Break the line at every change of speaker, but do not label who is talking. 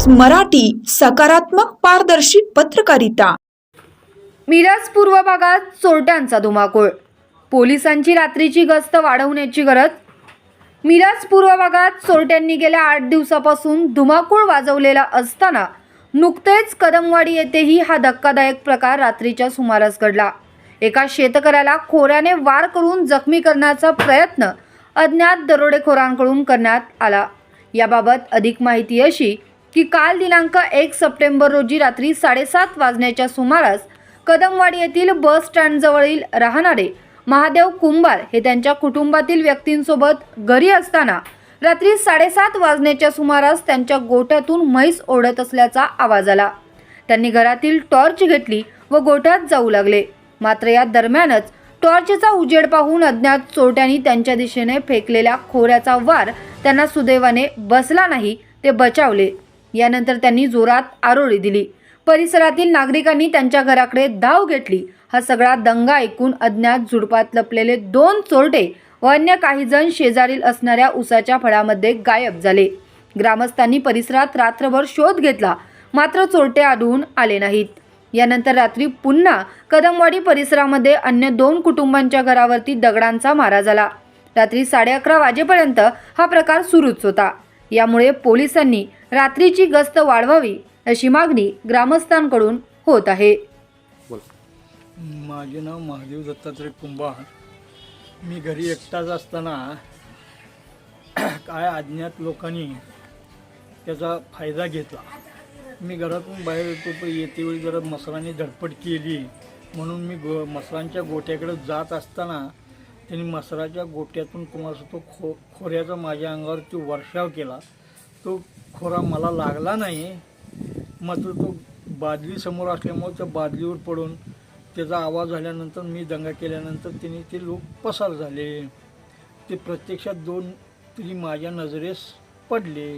News Marathi सकारात्मक पारदर्शी पत्रकारिता.
मिरज पूर्व भागात चोरट्यांचा धुमाकूळ. पोलिसांची रात्रीची गस्त वाढवण्याची गरज. मिरज पूर्व भागात चोरट्यांनी गेल्या आठ दिवसापासून धुमाकूळ वाजवलेला असताना नुकतेच कदमवाडी येथेही हा धक्कादायक प्रकार रात्रीच्या सुमारास घडला. एका शेतकऱ्याला खोऱ्याने वार करून जखमी करण्याचा प्रयत्न अज्ञात दरोडेखोरांकडून करण्यात आला. याबाबत अधिक माहिती अशी की काल दिनांक एक सप्टेंबर रोजी रात्री साडेसात वाजण्याच्या सुमारास कदमवाडी येथील बस स्टँडजवळील राहणारे महादेव कुंभार हे त्यांच्या कुटुंबातील व्यक्तींसोबत घरी असताना रात्री साडेसात वाजण्याच्या सुमारास त्यांच्या गोठ्यातून म्हैस ओढत असल्याचा आवाज आला. त्यांनी घरातील टॉर्च घेतली व गोठ्यात जाऊ लागले. मात्र या दरम्यानच टॉर्चचा उजेड पाहून अज्ञात चोरट्यांनी त्यांच्या दिशेने फेकलेल्या खोऱ्याचा वार त्यांना सुदैवाने बसला नाही ते बचावले. यानंतर त्यांनी जोरात आरोळी दिली. परिसरातील नागरिकांनी त्यांच्या घराकडे धाव घेतली. हा सगळा दंगा ऐकून अज्ञात झुडपात लपलेले दोन चोरटे व अन्य काही जण शेजारील असणाऱ्या उसाच्या फळामध्ये गायब झाले. ग्रामस्थांनी परिसरात रात्रभर शोध घेतला. मात्र चोरटे आढळून आले नाहीत. यानंतर रात्री पुन्हा कदमवाडी परिसरामध्ये अन्य दोन कुटुंबांच्या घरावरती दगडांचा मारा झाला. रात्री साडे अकरा वाजेपर्यंत हा प्रकार सुरूच होता. यामुळे पोलिसांनी रात्रीची गस्त वाढवावी अशी मागणी ग्रामस्थांकडून होत आहे.
माझे नाव महादेव दत्तात्रय कुंभार. मी घरी एकटाच असताना काय अज्ञात लोकांनी त्याचा फायदा घेतला. मी घरातून बाहेर येतो पण येतेवेळी जरा मसराने धडपड केली. म्हणून मी गो मसरांच्या गोट्याकडे जात असताना त्यांनी मसराच्या गोट्यातून कुणाचा तो खो खोऱ्याचा माझ्या अंगावरती वर्षाव केला. तो खोरा मला लागला नाही. मात्र तो बादलीसमोर असल्यामुळे त्या बादलीवर पडून त्याचा आवाज झाल्यानंतर मी दंगा केल्यानंतर त्यांनी ते लोक पसार झाले. ते प्रत्यक्षात दोन तरी माझ्या नजरेस पडले.